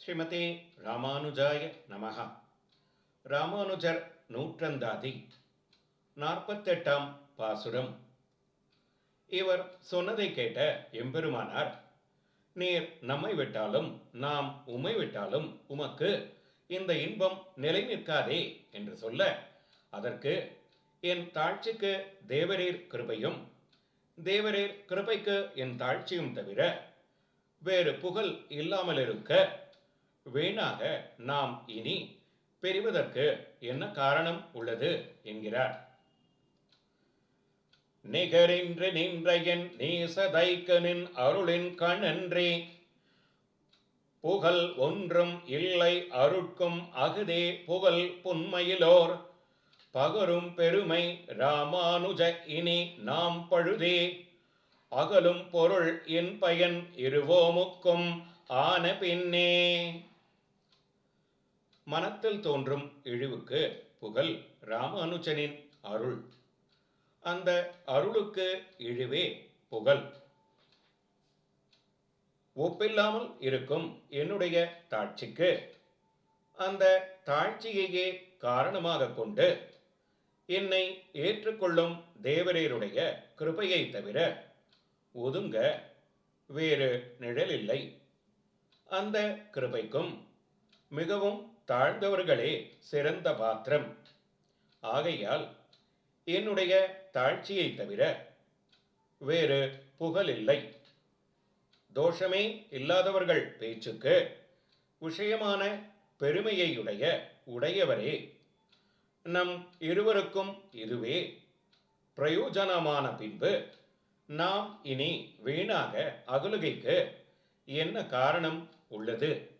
ஸ்ரீமதி ராமானுஜாய நமகா ராமானுஜர் நூற்றந்தாதி நாற்பத்தெட்டாம் பாசுரம். இவர் சொன்னதை கேட்ட எம்பெருமானார் நீர் நம்மை விட்டாலும் நாம் உம்மை விட்டாலும் உமக்கு இந்த இன்பம் நிலை நிற்காதே என்று சொல்ல அதற்கு என் தாழ்ச்சிக்கு தேவரீர் கிருபையும் தேவரீர் கிருபைக்கு என் தாழ்ச்சியும் தவிர வேறு புகழ் இல்லாமல் இருக்க வீணாக நாம் இனி பெறுவதற்கு என்ன காரணம் உள்ளது என்கிறார். நிகரின்று நின்றையன் நீசதைக்கனின் அருளின் கணன்றே புகழ் ஒன்றும் இல்லை அருட்கும் அகுதே புகழ் புன்மையிலோர் பகரும் பெருமை ராமானுஜ இனி நாம் பழுதே அகலும் பொருள் என் பயன் இருவோமுக்கும் ஆன பின்னே. மனத்தில் தோன்றும் இழிவுக்கு புகழ் ராமானுஜனின் அருள். அந்த அருளுக்கு இழிவே புகழ். ஒப்பில்லாமல் இருக்கும் என்னுடைய தாட்சிக்கு. அந்த தாழ்ச்சியையே காரணமாக கொண்டு என்னை ஏற்றுக்கொள்ளும் தேவரேருடைய கிருபையை தவிர ஒதுங்க வேறு நிழலில்லை. அந்த கிருபைக்கும் மிகவும் தாழ்ந்தவர்களே சிறந்த பாத்திரம். ஆகையால் என்னுடைய தாழ்ச்சியை தவிர வேறு புகழில்லை. தோஷமே இல்லாதவர்கள் பேச்சுக்கு விஷயமான பெருமையையுடைய உடையவரே. நம் இருவருக்கும் இதுவே பிரயோஜனமான பின்பு நாம் இனி வீணாக அகலுகைக்கு என்ன காரணம் உள்ளது?